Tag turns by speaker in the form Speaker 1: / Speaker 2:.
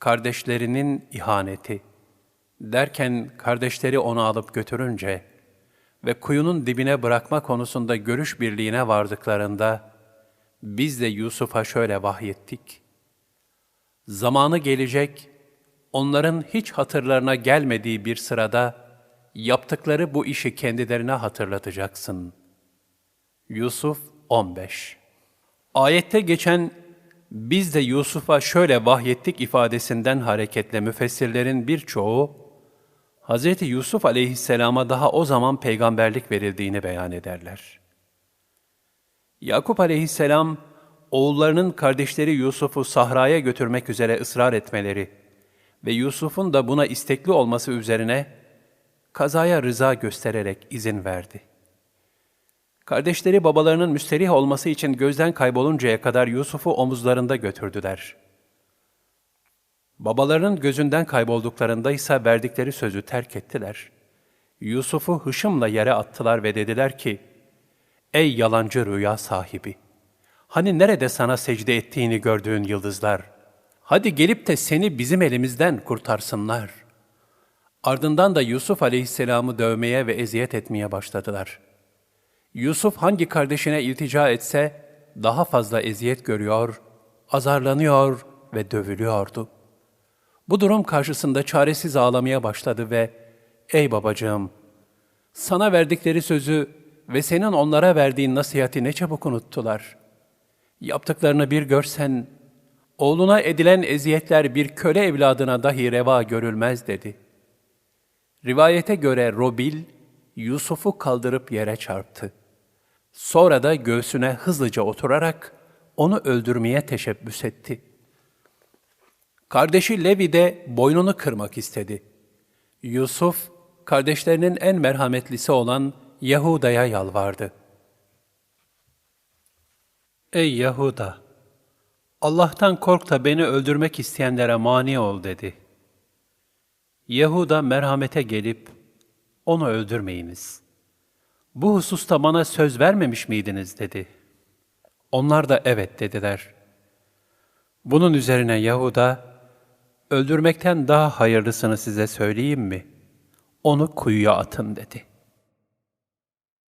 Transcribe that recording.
Speaker 1: kardeşlerinin ihaneti derken kardeşleri onu alıp götürünce ve kuyunun dibine bırakma konusunda görüş birliğine vardıklarında biz de Yusuf'a şöyle vahyettik. Zamanı gelecek, onların hiç hatırlarına gelmediği bir sırada yaptıkları bu işi kendilerine hatırlatacaksın. Yusuf 15 Ayette geçen biz de Yusuf'a şöyle vahyettik ifadesinden hareketle müfessirlerin birçoğu, Hz. Yusuf aleyhisselama daha o zaman peygamberlik verildiğini beyan ederler. Yakup aleyhisselam, oğullarının kardeşleri Yusuf'u sahraya götürmek üzere ısrar etmeleri ve Yusuf'un da buna istekli olması üzerine kazaya rıza göstererek izin verdi. Kardeşleri babalarının müsterih olması için gözden kayboluncaya kadar Yusuf'u omuzlarında götürdüler. Babalarının gözünden kaybolduklarında ise verdikleri sözü terk ettiler. Yusuf'u hışımla yere attılar ve dediler ki, Ey yalancı rüya sahibi! Hani nerede sana secde ettiğini gördüğün yıldızlar? Hadi gelip de seni bizim elimizden kurtarsınlar. Ardından da Yusuf aleyhisselamı dövmeye ve eziyet etmeye başladılar.'' Yusuf hangi kardeşine iltica etse daha fazla eziyet görüyor, azarlanıyor ve dövülüyordu. Bu durum karşısında çaresiz ağlamaya başladı ve ''Ey babacığım, sana verdikleri sözü ve senin onlara verdiğin nasihati ne çabuk unuttular. Yaptıklarını bir görsen, oğluna edilen eziyetler bir köle evladına dahi reva görülmez.'' dedi. Rivayete göre Robil, Yusuf'u kaldırıp yere çarptı. Sonra da göğsüne hızlıca oturarak onu öldürmeye teşebbüs etti. Kardeşi Levi de boynunu kırmak istedi. Yusuf, kardeşlerinin en merhametlisi olan Yahuda'ya yalvardı. Ey Yahuda! Allah'tan kork da beni öldürmek isteyenlere mani ol dedi. Yahuda merhamete gelip, onu öldürmeyiniz.'' Bu hususta bana söz vermemiş miydiniz dedi. Onlar da evet dediler. Bunun üzerine Yahuda, öldürmekten daha hayırlısını size söyleyeyim mi? Onu kuyuya atın dedi.